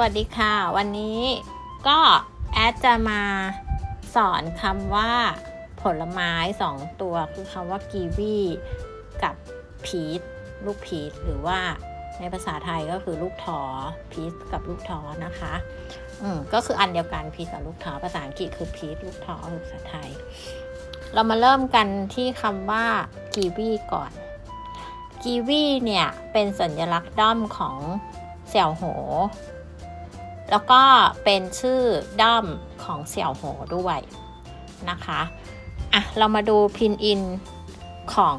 วัสดีค่ะ วันนี้ก็แอดจะมาสอนคำว่าผลไม้สองตัวคือคำว่ากีวีกับพีชลูกพีชหรือว่าในภาษาไทยก็คือลูกท้อพีชกับลูกท้อนะคะ อืมก็คืออันเดียวกันพีชกับลูกท้อภาษาอังกฤษคือพีชลูกท้อคือภาษาไทย เรามาเริ่มกันที่คำว่ากีวีก่อนกีวีเนี่ยเป็นสัญลักษณ์ด้อมของเสี่ยวโห แล้วก็เป็นชื่อด้อมของเสี่ยวโหด้วยนะคะอะเรามาดูพินอินของ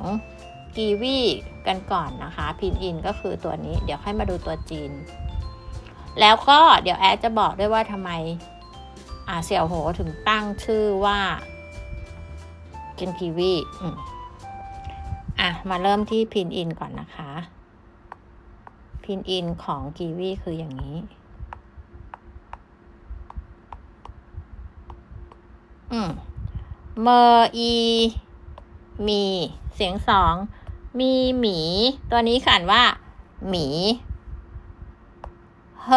กีวีกันก่อนนะคะพินอินก็คือตัวนี้เดี๋ยวให้มาดูตัวจีน แล้วก็เดี๋ยวแอดจะบอกด้วยว่าทำไมอ่าเสี่ยวโหถึงตั้งชื่อว่าเกนกีวี่อะมาเริ่มที่พินอินก่อนนะคะ พินอินของกีวีคืออย่างนี้ อืมเมออี มี เสียงสอง มีหมี ตัวนี้ขันว่า หมีเฮ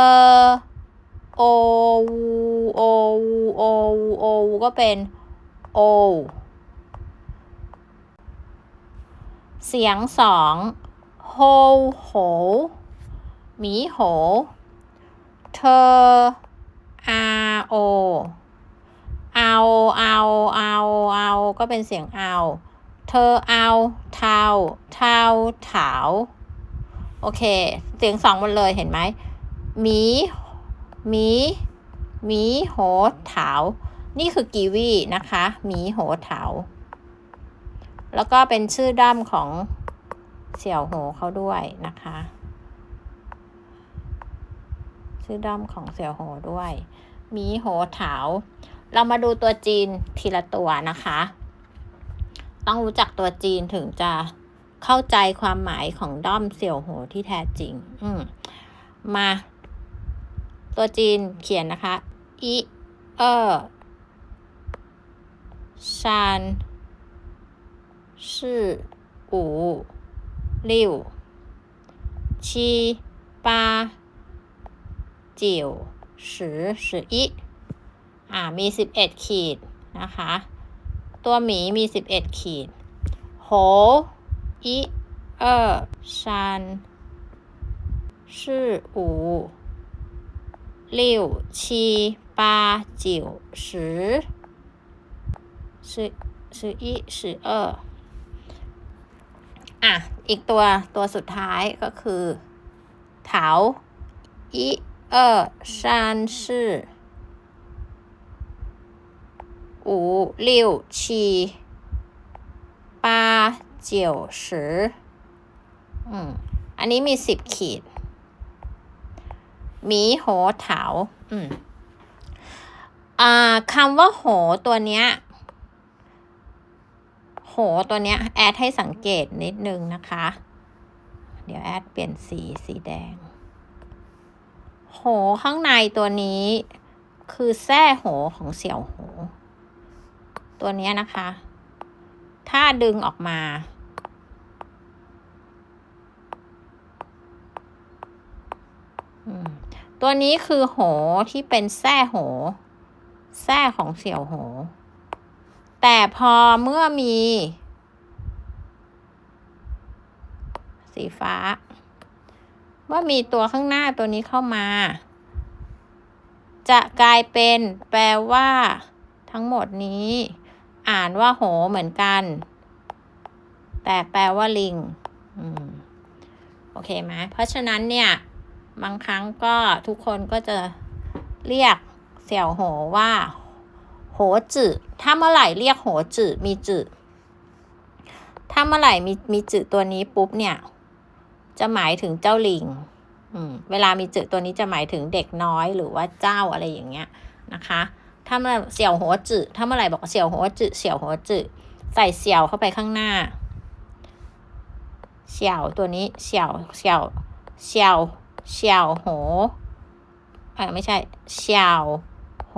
โอวูโอวูโอวูโอวูก็เป็นโอเสียงสองโฮโหหมีโห เธออาโอ เอาเอาเอาเอาก็เป็นเสียงเอา เธอเอาเทาเทาเถาโอเค เสียงสองหมดเลยเห็นไหมหมีหมีหมีโหเถานี่คือกีวีนะคะหมีโหเถาแล้วก็เป็นชื่อด้อมของเสี่ยวโหเขาด้วยนะคะ ชื่อด้อมของเสี่ยวโหด้วยมีโหเถา เรามาดูตัวจีนทีละตัวนะคะ ต้องรู้จักตัวจีนถึงจะเข้าใจความหมายของด้อมเสี่ยวโหที่แท้จริง อืมมา ตัวจีนเขียนนะคะอีเออซานสี่五六七八九十十一 อ่า มี 11 ขีด นะคะ ตัวหมีมี 11 ขีด โหอีเออซันสี่五六七八九十十十一十二อ่ะ อีกตัวตัวสุดท้ายก็คือเถาอีเออซันสี่ 五六七八九十อืม อันนี้มีสิบขีด หมีโหเถา อืม อ่าคำว่าโหตัวเนี้ย โหตัวเนี้ย แอดให้สังเกตนิดนึงนะคะ เดี๋ยวแอดเปลี่ยนสีสีแดง โหข้างในตัวนี้ คือแส้โหของเสี่ยวโห ตัวนี้นะคะ ถ้าดึงออกมา ตัวนี้คือโหที่เป็นแส้โห แส้ของเสี่ยวโห แต่พอเมื่อมี สีฟ้า เมื่อมีตัวข้างหน้าตัวนี้เข้ามาจะกลายเป็นแปลว่า ทั้งหมดนี้ อ่านว่าโหเหมือนกัน แต่แปลว่าลิงอโอเคไหมเพราะฉะนั้นเนี่ย บางครั้งก็ทุกคนก็จะเรียกเสี่ยวโหว่า โหจืดถ้าเมื่อไหร่เรียกโหจืดมีจืดถ้าเมื่อไหร่มีมีจืดตัวนี้ปุ๊บเนี่ย จะหมายถึงเจ้าลิงอืมเวลามีจืดตัวนี้จะหมายถึงเด็กน้อยหรือว่าเจ้าอะไรอย่างเงี้ยนะคะ ถ้าเมื่อเสี่ยวหัวจืดถ้าเมื่อไหร่บอกเสี่ยวหัวจืดเสี่ยวหัวจืดใส่เสี่ยวเข้าไปข้างหน้า เสี่ยวตัวนี้ เสี่ยว เสี่ยว เสี่ยว เสี่ยวหอ่าไม่ใช่ เสี่ยวโห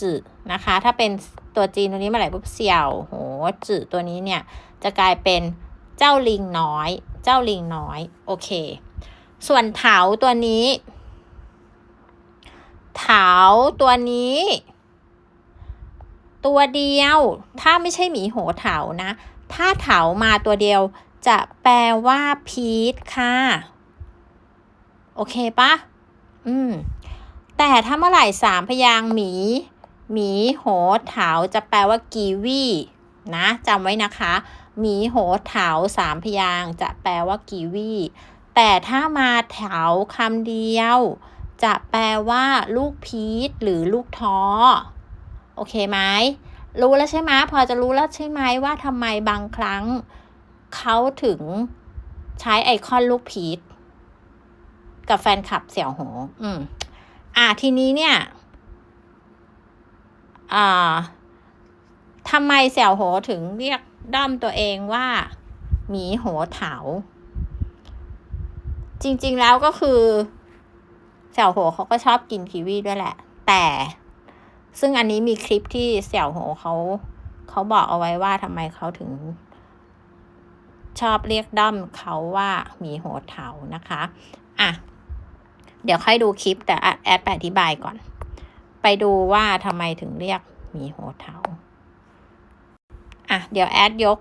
จืดนะคะ ถ้าเป็นตัวจีนตัวนี้เมื่อไหร่ปุ๊บเสี่ยวโหจืดตัวนี้เนี่ย จะกลายเป็นเจ้าลิงน้อย เจ้าลิงน้อย โอเค ส่วนเถาตัวนี้ เถาตัวนี้ ตัวเดียว ถ้าไม่ใช่หมีโหเถานะ ถ้าเถามาตัวเดียว จะแปลว่าพีทค่ะ โอเคปะอืม แต่ถ้าเมื่อไหร่สามพยางหมี หมีโหเถาจะแปลว่ากีวีนะจำไว้นะคะหมีโหเถาสามพยางจะแปลว่ากีวี แต่ถ้ามาเถาคำเดียว จะแปลว่า ลูกพีชหรือลูกท้อ โอเคไหมรู้แล้วใช่ไหมพอจะรู้แล้วใช่ไหมว่าทำไมบางครั้ง เขาถึงใช้ไอคอนลูกพีชกับแฟนคลับเสี่ยวโหอืม อะทีนี้เนี่ย อ่าทำไมเสี่ยวโหถึงเรียกด้อมตัวเองว่าหมีโหเถา จริง ๆ แล้วก็คือ เสี่ยวโหเขาก็ชอบกินกีวีด้วยแหละ แต่ซึ่งอันนี้มีคลิปที่เสี่ยวโหเขาเขาบอกเอาไว้ว่าทำไมเขาถึง ชอบเรียกด้อมเขาว่าหมีโหเถานะคะอะเดี๋ยวค่อยดูคลิปแต่แอดไปอธิบายก่อน ไปดูว่าทำไมถึงเรียกหมีโหเถาอะเดี๋ยวแอดยก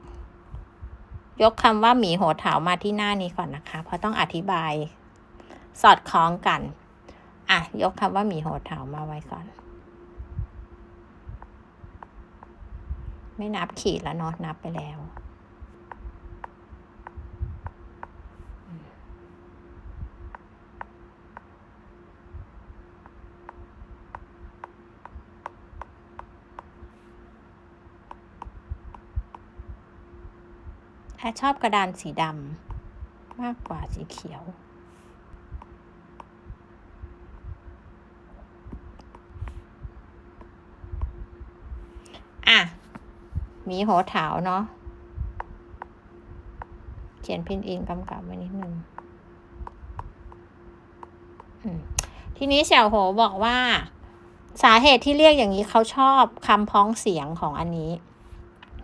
ยกคำว่าหมีโหเถามาที่หน้านี้ก่อนนะคะ เพราะต้องอธิบายสอดคล้องกัน อะ ยกคำว่าหมีโหดเถามาไว้ก่อน ไม่นับขีดแล้วเนาะนับไปแล้วแอดชอบกระดานสีดำมากกว่าสีเขียว อะ มีโหเถาวเนาะ เขียนพินอินกำกับไว้นิดนึงทีนี้เสี่ยวโหบอกว่า สาเหตุที่เรียกอย่างนี้เขาชอบคำพ้องเสียงของอันนี้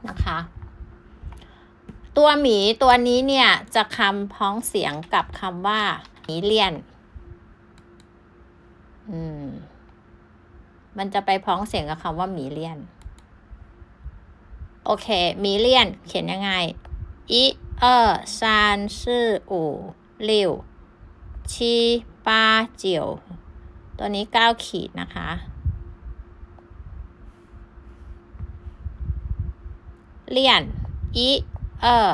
นะคะ ตัวหมีตัวนี้เนี่ยจะคำพ้องเสียงกับคำว่าหมีเลียน อืม มันจะไปพ้องเสียงกับคำว่าหมีเลียน โอเคมีเลียนเขียนยังไงอีเออซานซื่ออู่ลิวชีป้าเจียว ตัวนี้เก้าขีดนะคะ เลียนอีเออ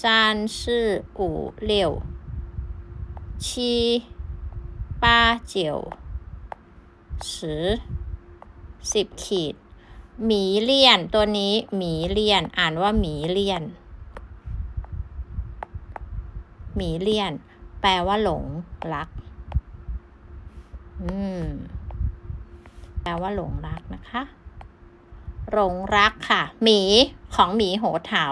ซานซื่ออู่ลิวชีป้าเจียวสิบสิบขีด หมีเลียน ตัวนี้หมีเลียน อ่านว่าหมีเลียน หมีเลียน แปลว่าหลงรัก อืม แปลว่าหลงรักนะคะหลงรักค่ะ หมีของหมีโหเถา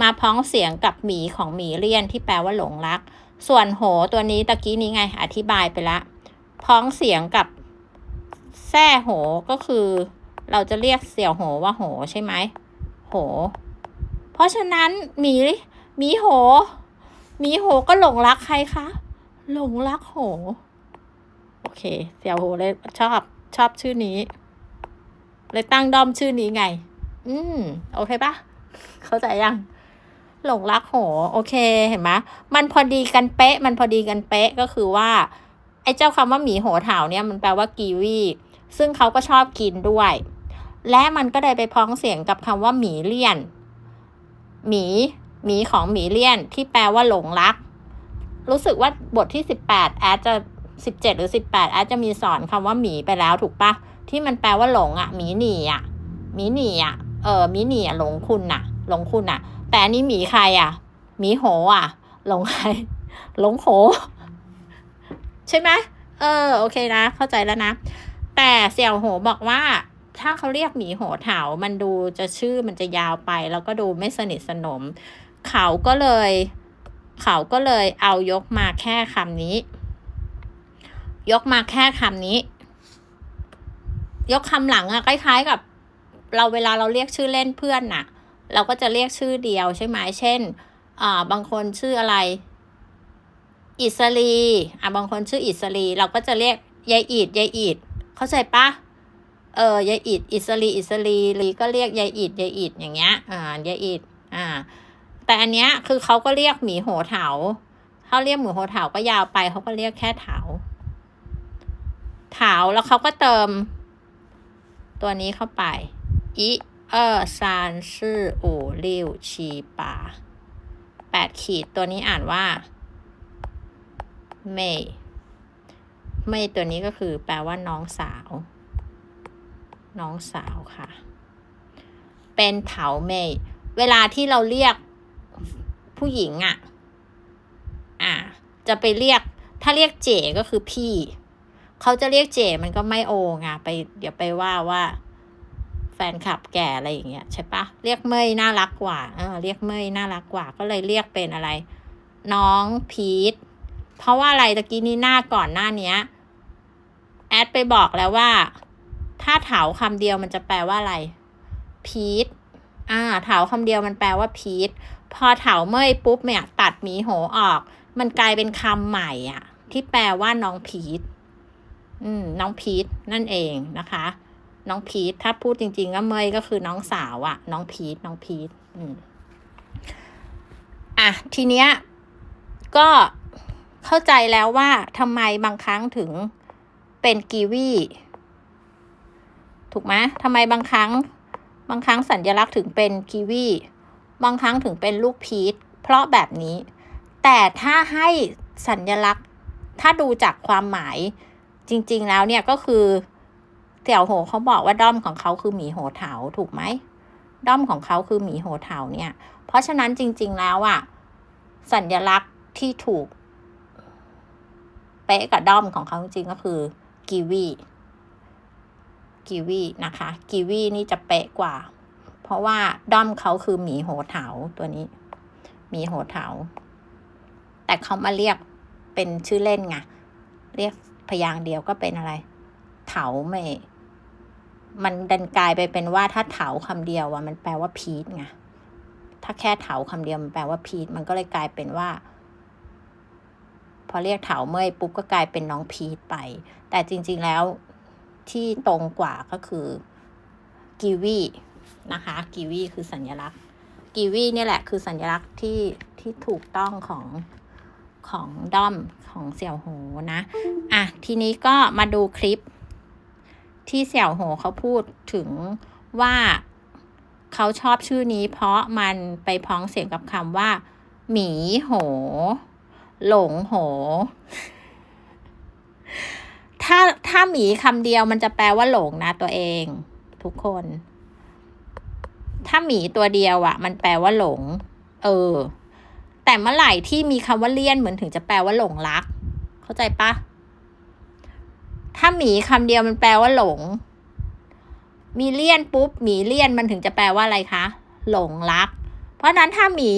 มาพ้องเสียงกับหมีของหมีเลียนที่แปลว่าหลงรัก ส่วนโหตัวนี้ตะกี้นี้ไง อธิบายไปละ พ้องเสียงกับแซ่โหก็คือ เราจะเรียกเสี่ยวโหว่าโหใช่ไหมโห เพราะฉะนั้นหมีหมีโหหมีโหก็หลงรักใครคะหลงรักโห โอเค เสี่ยวโหเลยชอบชอบชื่อนี้ เลยตั้งด้อมชื่อนี้ไง อืมโอเคปะเข้าใจยังหลงรักโห โอเคเห็นไหมมันพอดีกันเป๊ะ มันพอดีกันเป๊ะก็คือว่า ไอ้เจ้าคำว่าหมีโหเถาเนี่ยมันแปลว่ากีวี ซึ่งเขาก็ชอบกินด้วย และมันก็ได้ไปพ้องเสียงกับคำว่าหมีเลี่ยน หมี หมีของหมีเลี่ยน ที่แปลว่าหลงรัก รู้สึกว่าบทที่สิบแปดแอดจะสิบเจ็ดหรือสิบแปดแอดจะมีสอนคำว่าหมีไปแล้วถูกปะที่มันแปลว่าหลงอะหมีหนีอะหมีหนีอะเออหมีหนีอะหลงคุณน่ะ หลงคุณน่ะ แต่อันนี้หมีใครอะหมีโหอะ หลงใคร หลงโห ใช่ไหมเออ โอเคนะ เข้าใจแล้วนะ แต่เสี่ยวโหบอกว่า ถ้าเขาเรียกหมีโหเถามันดูจะชื่อมันจะยาวไป แล้วก็ดูไม่สนิทสนม เขาก็เลย เขาก็เลยเอายกมาแค่คำนี้ ยกมาแค่คำนี้ ยกคำหลังอะคล้ายๆกับ เราเวลาเราเรียกชื่อเล่นเพื่อนน่ะ เราก็จะเรียกชื่อเดียวใช่ไหมเช่นอ่าบางคนชื่ออะไร อิสรีอะบางคนชื่ออิสรี เราก็จะเรียกยายอิดยายอิดเข้าใจปะ เออยายอิดอิสรีอิสรีลีก็เรียกยายอิดยายอิดอย่างเงี้ยอ่ายายอิดอ่า แต่อันเนี้ยคือเขาก็เรียกหมีโหเถาเขาเรียกหมีโหเถาก็ยาวไปเขาก็เรียกแค่เถาเถาแล้วเขาก็เติม ตัวนี้เข้าไปอีเออซานซื่ออู่ริวชีปาแปดขีดตัวนี้อ่านว่าเมย์เมย์ตัวนี้ก็คือแปลว่าน้องสาว น้องสาวค่ะ เป็นเถาเมยเวลาที่เราเรียกผู้หญิงอะ่ะ อ่า จะไปเรียก ถ้าเรียกเจก็คือพี่ เขาจะเรียกเจมันก็ไม่โอไงไป เดี๋ยวไปว่าว่า แฟนคลับแก่อะไรอย่างเงี้ยใช่ปะเรียกเมยน่ารักกว่า เออ เรียกเมยน่ารักกว่า ก็เลยเรียกเป็นอะไร น้องพีทเพราะว่าอะไรตะกี้นี้หน้าก่อนหน้าเนี้ย แอดไปบอกแล้วว่า ถ้าเถาคำเดียวมันจะแปลว่าอะไร พีทอ่าเถาคำเดียวมันแปลว่าพีทพอเถาเมื่อยปุ๊บเนี่ยตัดหมีโหออก มันกลายเป็นคำใหม่อะ ที่แปลว่าน้องพีทอืม น้องพีทนั่นเองนะคะ น้องพีทถ้าพูดจริง ๆ ก็เมยก็คือน้องสาวอะน้องพีทน้องพีทอืมอะทีเนี้ย ก็เข้าใจแล้วว่าทำไมบางครั้งถึงเป็นกีวี ถูกไหมทำไมบางครั้ง บางครั้งสัญลักษณ์ถึงเป็นกีวีบางครั้งถึงเป็นลูกพีชเพราะแบบนี้ แต่ถ้าให้สัญลักษณ์ถ้าดูจากความหมายจริง ๆ แล้วเนี่ยก็คือเสี่ยวโหเขาบอกว่าด้อมของเขาคือหมีโหเถาถูกไหมด้อมของเขาคือหมีโหเถาเนี่ย เพราะฉะนั้นจริง ๆ แล้วอะสัญลักษณ์ที่ถูก เป๊ะกับด้อมของเขาจริงๆก็คือกีวี กีวีนะคะ กีวีนี่จะเป๊ะกว่า เพราะว่าด้อมเขาคือหมีโหเถาตัวนี้หมีโหเถา แต่เขามาเรียกเป็นชื่อเล่นไงเรียกพยางเดียวก็เป็นอะไร เถาเม่ มันดันกลายไปเป็นว่าถ้าเถาคำเดียวอะมันแปลว่าพีทไงถ้าแค่เถาคำเดียวมันแปลว่าพีทมันก็เลยกลายเป็นว่า พอเรียกเถาเมยปุ๊บก็กลายเป็นน้องพีทไป แต่จริง ๆ แล้ว ที่ตรงกว่าก็คือกีวีนะคะกีวีคือสัญลักษณ์กีวีนี่แหละคือสัญลักษณ์ที่ที่ถูกต้องของของด้อมของเสี่ยวโหนะ อะ ทีนี้ก็มาดูคลิป ที่เสี่ยวโหเขาพูดถึงว่าเขาชอบชื่อนี้ เพราะมันไปพ้องเสียงกับคำว่า หมีโห หลงโห ถ้าถ้าหมีคำเดียวมันจะแปลว่าหลงนะตัวเอง ทุกคน ถ้าหมีตัวเดียวอะ่ะมันแปลว่าหลง เออ แต่เมื่อไหร่ที่มีคำว่าเลี่ยนเหมือนถึงจะแปลว่าหลงรัก เข้าใจปะถ้าหมีคำเดียวมันแปลว่าหลง มีเลี่ยนปุ๊บหมีเลี่ยนมันถึงจะแปลว่าอะไรคะ หลงรัก เพราะนั้นถ้าหมี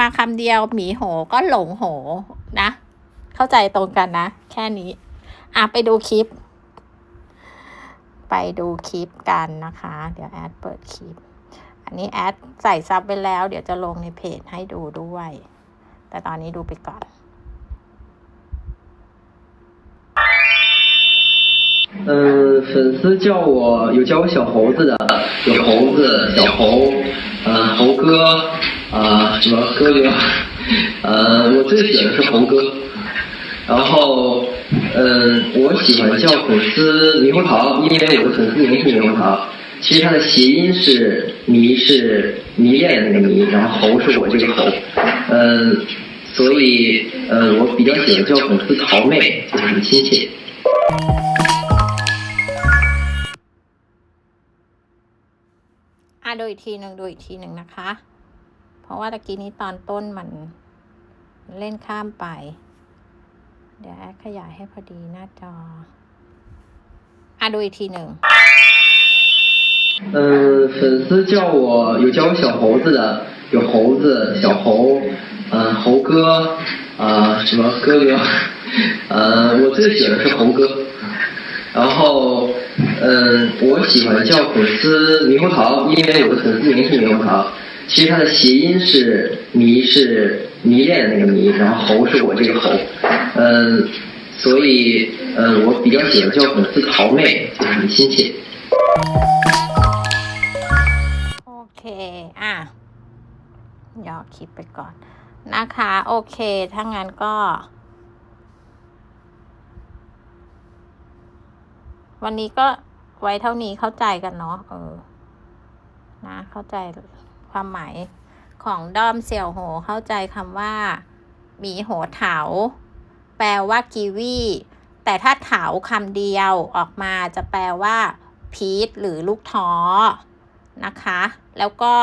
มาคำเดียวหมีโหก็หลงโหนะ เข้าใจตรงกันนะ แค่นี้ อ่ะไปดูคลิป ไปดูคลิปกันนะคะ เดี๋ยวแอดเปิดคลิป อันนี้แอดใส่ซับไปแล้ว เดี๋ยวจะลงในเพจให้ดูด้วย แต่ตอนนี้ดูไปก่อน 嗯，粉丝叫我有叫我小猴子的，有猴子、小猴，呃，猴哥，啊、什么哥哥，呃，我最喜欢的是猴哥。然后， 嗯，我喜欢叫粉丝猕猴桃，因为我的粉丝名是猕猴桃。其实它的谐音是迷是迷恋的那个迷，然后猴是我这个猴，嗯，所以呃，我比较喜欢叫粉丝桃妹，就是很亲切。 อ่ะดูอีกทีหนึ่งดูอีกทีหนึ่งนะคะ เพราะว่าตะกี้นี้ตอนต้นมันเล่นข้ามไป เดี๋ยวแอดขยายให้พอดีหน้าจอ อ่ะดูอีกทีหนึ่ง 嗯，粉丝叫我有叫我小猴子的，有猴子、小猴，呃，猴哥，啊、什么哥哥，呃，我最喜欢的是猴哥。然后，嗯，我喜欢叫粉丝猕猴桃，因为我的粉丝名是猕猴桃。其实它的谐音是迷是 迷恋的那个迷，然后猴是我这个猴，嗯， 所以呃，我比较喜欢叫粉丝桃妹，就是很亲切。 โอเค อ่ะย่อคลิปไปก่อน นะคะ โอเค ถ้างั้นก็ วันนี้ก็ไว้เท่านี้เข้าใจกันเนาะ เออ นะ เข้าใจความหมาย ของด้อมเสี่ยวโหเข้าใจคำว่าหมีโหเถา แปลว่ากีวี แต่ถ้าเถาคำเดียวออกมาจะแปลว่า พีชหรือลูกท้อนะคะ แล้วก็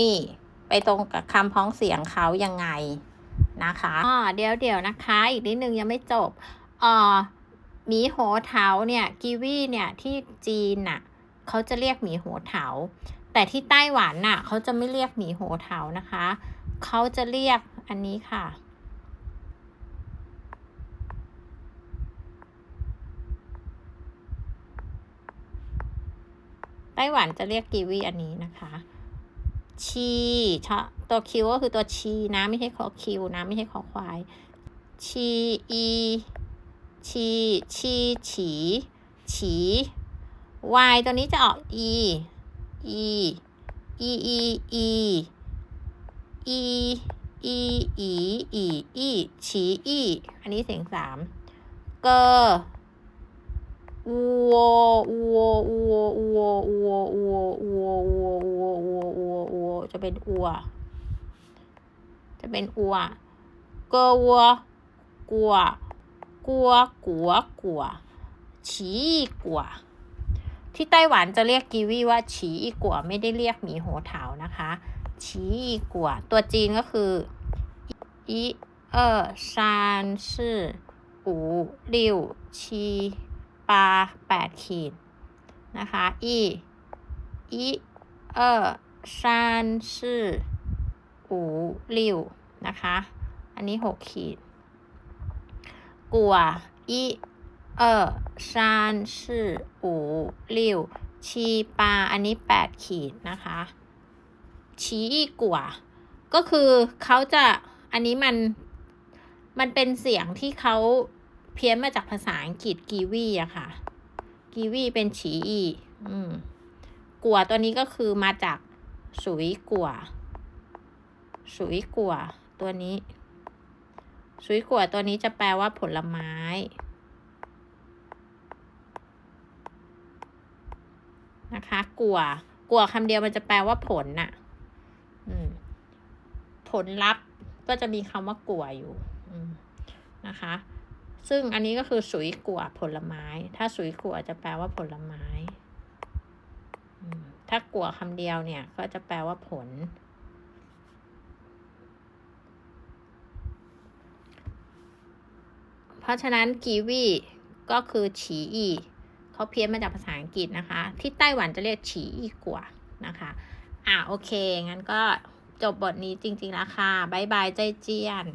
นี่ไปตรงกับคำพ้องเสียงเขายังไงนะคะอ๋อเดี๋ยวเดี๋ยวนะคะ อีกนิดนึงยังไม่จบเอ่อหมีโหเถาเนี่ย กีวีเนี่ยที่จีนน่ะเขาจะเรียกหมีโหเถา แต่ที่ไต้หวันน่ะเขาจะไม่เรียกหมีโหเถานะคะ เขาจะเรียกอันนี้ค่ะ ไต้หวันจะเรียกกีวีอันนี้นะคะชีชตัวคิวก็คือตัวชีนะไม่ใช่คอคิวนะไม่ใช่คอควายชีอีชีชีฉีฉีวายตัวนี้จะออกอี อีอีอีอีอีอีอีอีอีฉีอีอันนี้เสียงสามเกอวัววัววัววัววัววัววัววัววัววัววัววัวจะเป็นอัว จะเป็นอัวเกอวัวกัวกัวกัวกัวฉีกัว ที่ไต้หวันจะเรียกกีวีว่าฉีอีกัวไม่ได้เรียกหมีโหเถานะคะฉีอีกัวตัวจีนก็คืออีเออซานชื่ออูริวชีปาแปดขีดนะคะอีอีเออซานชื่ออูริวนะคะ อันนี้หกขีดกัวอี เออซานชื่ออูริวชีปาอันนี้แปดขีดนะคะชีอีกัวก็คือเขาจะอันนี้มันมันเป็นเสียงที่เขาเพี้ยนมาจากภาษาอังกฤษกีวีอะค่ะ กีวีเป็นฉีอีอืมกัวตัวนี้ก็คือมาจากสุยกัวสุยกัวตัวนี้สุยกัวตัวนี้จะแปลว่าผลไม้ นะคะกัวกัวคำเดียวมันจะแปลว่าผลน่ะผลลัพธ์ก็จะมีคำว่ากัวอยู่นะคะ ซึ่งอันนี้ก็คือสุยกัวผลไม้ ถ้าสุยกัวจะแปลว่าผลไม้ ถ้ากัวคำเดียวเนี่ย ก็จะแปลว่าผล เพราะฉะนั้นกีวีก็คือฉีอี เขาเพี้ยนมาจากภาษาอังกฤษนะคะ ที่ไต้หวันจะเรียกฉีอีกัวนะคะ อะโอเค งั้นก็จบบทนี้จริง ๆ แล้วค่ะบ๊ายบายใจเจียน